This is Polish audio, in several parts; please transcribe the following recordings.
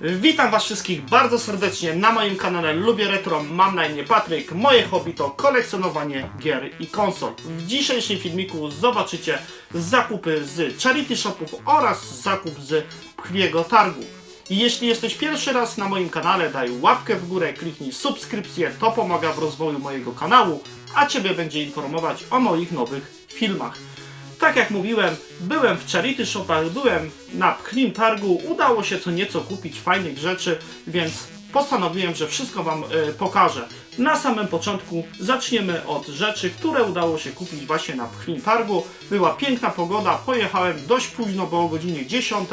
Witam Was wszystkich bardzo serdecznie na moim kanale Lubię Retro, mam na imię Patryk. Moje hobby to kolekcjonowanie gier i konsol. W dzisiejszym filmiku zobaczycie zakupy z charity shopów oraz zakup z Pchliego Targu. I jeśli jesteś pierwszy raz na moim kanale, daj łapkę w górę, kliknij subskrypcję, to pomaga w rozwoju mojego kanału, a Ciebie będzie informować o moich nowych filmach. Tak jak mówiłem, byłem w charity shopach, byłem na Pchlim Targu, udało się co nieco kupić fajnych rzeczy, więc postanowiłem, że wszystko Wam e, pokażę. Na samym początku zaczniemy od rzeczy, które udało się kupić właśnie na Pchlim Targu. Była piękna pogoda, pojechałem dość późno, bo o godzinie 10,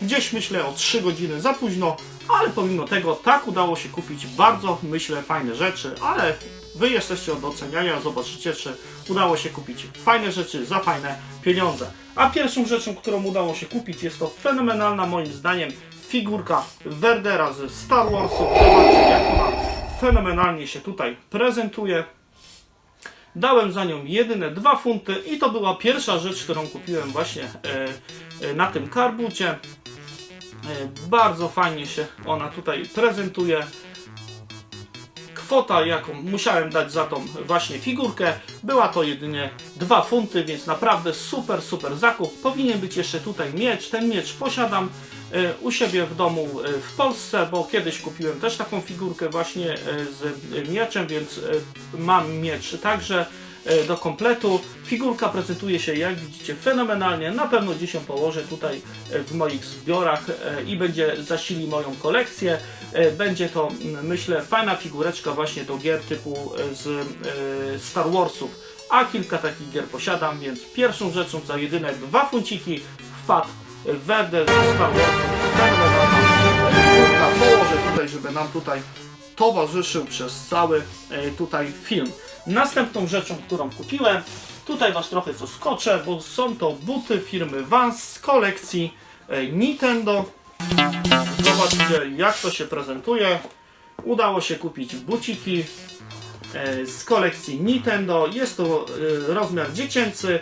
gdzieś myślę o 3 godziny za późno, ale pomimo tego tak udało się kupić bardzo, myślę, fajne rzeczy, ale Wy jesteście od oceniania, zobaczycie, czy udało się kupić fajne rzeczy za fajne pieniądze. A pierwszą rzeczą, którą udało się kupić, jest to fenomenalna moim zdaniem figurka Werdera ze Star Warsu. Zobaczcie, jak ona fenomenalnie się tutaj prezentuje. Dałem za nią jedyne 2 funty i to była pierwsza rzecz, którą kupiłem właśnie e, e, na tym karbucie. E, bardzo fajnie się ona tutaj prezentuje kwota, jaką musiałem dać za tą właśnie figurkę, była to jedynie 2 funty, więc naprawdę super, super zakup. Powinien być jeszcze tutaj miecz. Ten miecz posiadam e, u siebie w domu e, w Polsce, bo kiedyś kupiłem też taką figurkę właśnie z mieczem, więc mam miecz także do kompletu. Figurka prezentuje się, jak widzicie, fenomenalnie. Na pewno gdzieś ją położę tutaj e, w moich zbiorach e, i będzie zasili moją kolekcję. E, Będzie to, myślę, fajna figureczka właśnie do gier typu e, z e, Star Warsów. A kilka takich gier posiadam, więc pierwszą rzeczą za jedyne dwa funciki wpadł Werder z Star Warsów. Fenomenalna figurka. Położę tutaj, żeby nam tutaj towarzyszył przez cały e, tutaj film. Następną rzeczą, którą kupiłem, tutaj Was trochę zaskoczę, bo są to buty firmy Vans z kolekcji e, Nintendo. Zobaczcie jak to się prezentuje. Udało się kupić buciki e, z kolekcji Nintendo. Jest to e, rozmiar dziecięcy.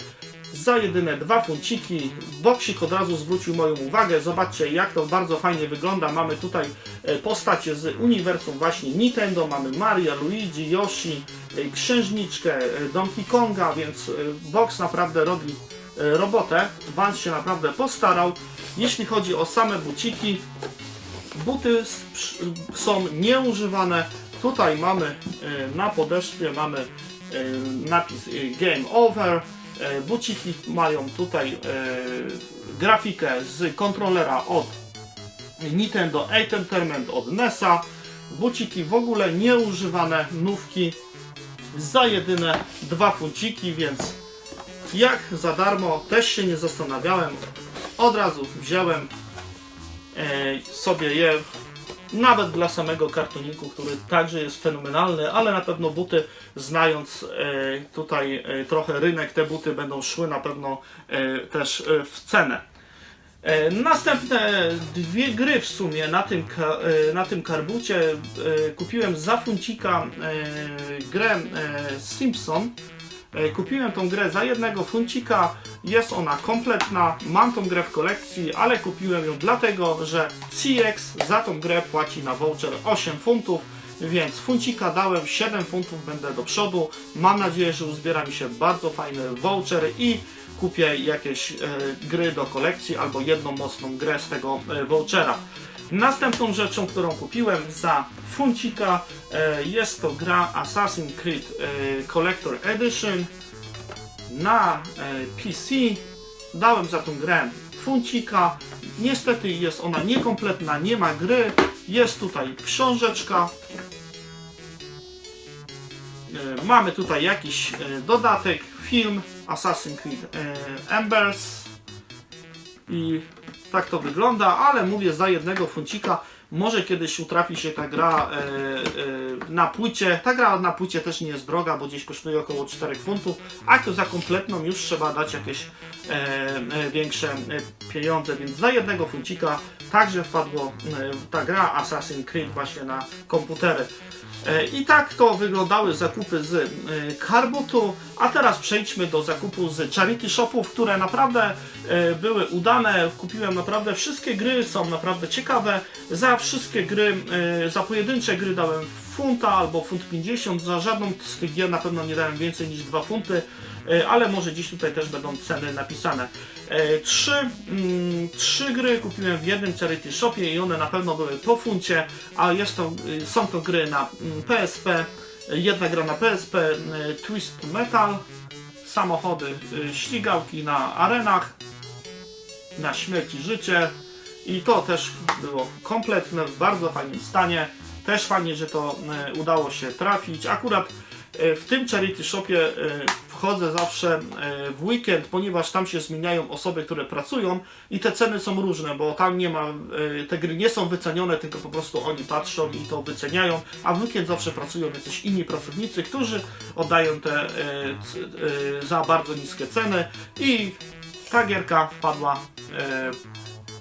Za jedyne dwa funciki. Boksik od razu zwrócił moją uwagę. Zobaczcie jak to bardzo fajnie wygląda. Mamy tutaj e, postacie z uniwersum właśnie Nintendo. Mamy Maria, Luigi, Yoshi, e, księżniczkę, e, Donkey Konga, więc box naprawdę robi robotę. Vans się naprawdę postarał. Jeśli chodzi o same buciki, buty są nieużywane. Tutaj mamy na podeszwie mamy napis Game Over. E, Buciki mają tutaj e, grafikę z kontrolera od Nintendo Entertainment od NESa. Buciki w ogóle nieużywane, nówki za jedyne dwa funciki, więc jak za darmo też się nie zastanawiałem. Od razu wziąłem e, sobie je nawet dla samego kartoniku, który także jest fenomenalny, ale na pewno buty, znając e, tutaj e, trochę rynek, te buty będą szły na pewno e, też w cenę. Następne dwie gry w sumie na tym, na tym karbucie kupiłem za funcika grę Simpson. E, Kupiłem tą grę za jednego funcika, jest ona kompletna, mam tą grę w kolekcji, ale kupiłem ją dlatego, że CX za tą grę płaci na voucher 8 funtów, więc funcika dałem 7 funtów, będę do przodu. Mam nadzieję, że uzbiera mi się bardzo fajny voucher i kupię jakieś e, gry do kolekcji albo jedną mocną grę z tego e, vouchera. Następną rzeczą, którą kupiłem za funcika e, jest to gra Assassin's Creed e, Collector Edition na e, PC. Dałem za tą grę funcika. Niestety jest ona niekompletna, nie ma gry. Jest tutaj książeczka. Mamy tutaj jakiś dodatek, film Assassin's Creed Embers i tak to wygląda, ale mówię za jednego funcika. Może kiedyś utrafi się ta gra e, e, na płycie. Ta gra na płycie też nie jest droga, bo gdzieś kosztuje około 4 funtów, a to za kompletną już trzeba dać jakieś e, e, większe e, pieniądze, więc za jednego funcika także wpadło e, ta gra Assassin's Creed właśnie na komputery. E, I tak to wyglądały zakupy z e, Karbutu, a teraz przejdźmy do zakupu z Charity Shopów, które naprawdę e, były udane. Kupiłem naprawdę wszystkie gry, są naprawdę ciekawe. Za wszystkie gry, za pojedyncze gry dałem funta albo funt 50, za żadną z tych gier na pewno nie dałem więcej niż 2 funty, e, ale może dziś tutaj też będą ceny napisane. E, Trzy, mm, trzy gry kupiłem w jednym charity shopie i one na pewno były po funcie, a jest to, y, są to gry na mm, PSP, jedna gra na PSP, y, Twist Metal, samochody, y, ścigałki na arenach, na śmierć i życie. I to też było kompletne, w bardzo fajnym stanie. Też fajnie, że to e, udało się trafić. Akurat e, w tym charity shopie e, wchodzę zawsze w weekend, ponieważ tam się zmieniają osoby, które pracują i te ceny są różne, bo tam nie ma, te gry nie są wycenione, tylko po prostu oni patrzą i to wyceniają, a w weekend zawsze pracują jacyś inni pracownicy, którzy oddają te za bardzo niskie ceny i ta gierka wpadła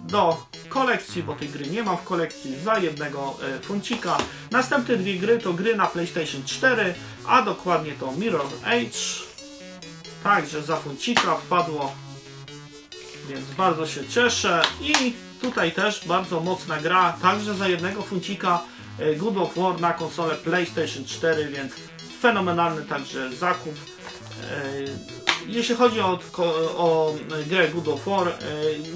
do kolekcji, bo tej gry nie mam w kolekcji, za jednego e, funcika. Następne dwie gry to gry na PlayStation 4, a dokładnie to Mirror Age. Także za funcika wpadło, więc bardzo się cieszę. I tutaj też bardzo mocna gra, także za jednego funcika e, God of War na konsolę PlayStation 4, więc fenomenalny także zakup. E, Jeśli chodzi o, o grę God of War, e,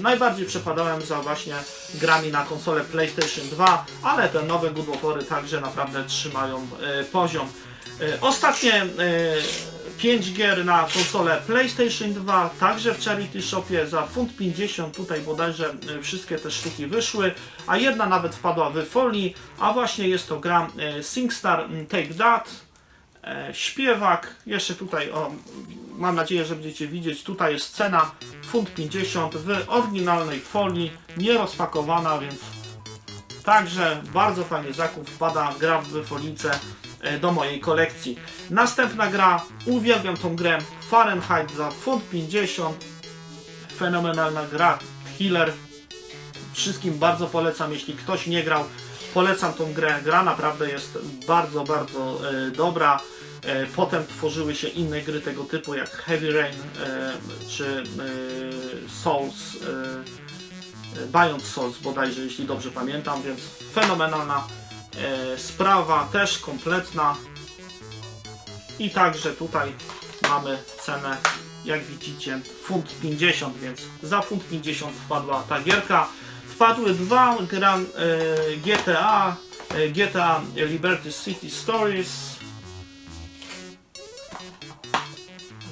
najbardziej przepadałem za właśnie grami na konsolę PlayStation 2, ale te nowe God of War także naprawdę trzymają e, poziom. E, Ostatnie 5 gier na konsolę PlayStation 2, także w Charity Shopie za funt 50, tutaj bodajże wszystkie te sztuki wyszły, a jedna nawet wpadła w folii, a właśnie jest to gra SingStar Take That, śpiewak, jeszcze tutaj, o, mam nadzieję, że będziecie widzieć, tutaj jest cena funt 50 w oryginalnej folii, nierozpakowana, więc także bardzo fajny zakup, wpada gra w folice e, do mojej kolekcji. Następna gra, uwielbiam tą grę, Fahrenheit za funt 50, fenomenalna gra, Healer, wszystkim bardzo polecam, jeśli ktoś nie grał, polecam tą grę. Gra naprawdę jest bardzo, bardzo e, dobra. E, potem tworzyły się inne gry tego typu jak Heavy Rain e, czy Souls, Beyond Souls bodajże, jeśli dobrze pamiętam, więc fenomenalna sprawa, też kompletna. I także tutaj mamy cenę, jak widzicie, funt 50, więc za funt 50 wpadła ta gierka. Wpadły dwa gran, e, GTA, e, GTA Liberty City Stories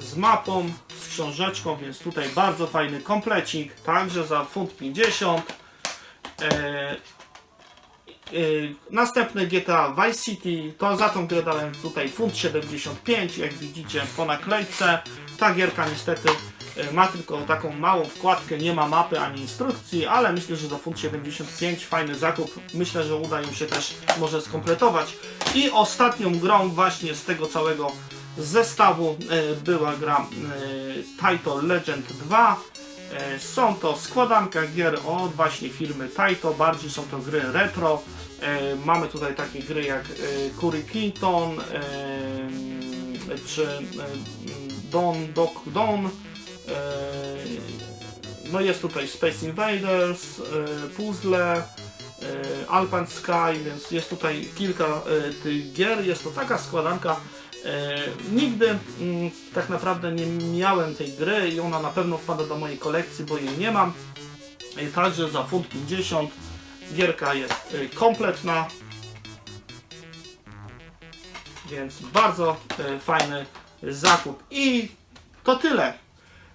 z mapą, z książeczką, więc tutaj bardzo fajny komplecik, także za funt 50. E, Yy, następne GTA Vice City, to za tą grę dałem tutaj funt 75, jak widzicie po naklejce. Ta gierka niestety ma tylko taką małą wkładkę, nie ma mapy ani instrukcji, ale myślę, że za funt 75 fajny zakup. Myślę, że uda im się też może skompletować. I ostatnią grą właśnie z tego całego zestawu yy, była gra yy, Title Legend 2. E, Są to składanka gier od właśnie firmy Taito, bardziej są to gry retro. E, Mamy tutaj takie gry jak e, Curry Kington, e, czy e, Dog Dawn. e, No jest tutaj Space Invaders, e, puzzle, e, Alpine Sky, więc jest tutaj kilka e, tych gier. Jest to taka składanka. E, nigdy mm, tak naprawdę nie miałem tej gry i ona na pewno wpada do mojej kolekcji, bo jej nie mam. E, Także za funt 50 gierka jest e, kompletna. Więc bardzo e, fajny zakup. I to tyle.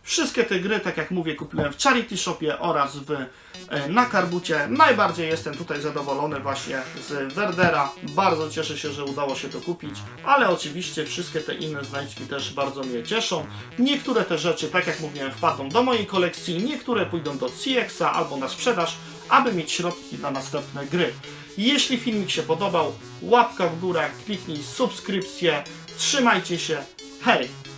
Wszystkie te gry, tak jak mówię, kupiłem w Charity Shopie oraz w, e, na Karbucie. Najbardziej jestem tutaj zadowolony właśnie z Werdera. Bardzo cieszę się, że udało się to kupić, ale oczywiście wszystkie te inne znajdźki też bardzo mnie cieszą. Niektóre te rzeczy, tak jak mówiłem, wpadną do mojej kolekcji, niektóre pójdą do CX-a albo na sprzedaż, aby mieć środki na następne gry. Jeśli filmik się podobał, łapka w górę, kliknij subskrypcję. Trzymajcie się. Hej!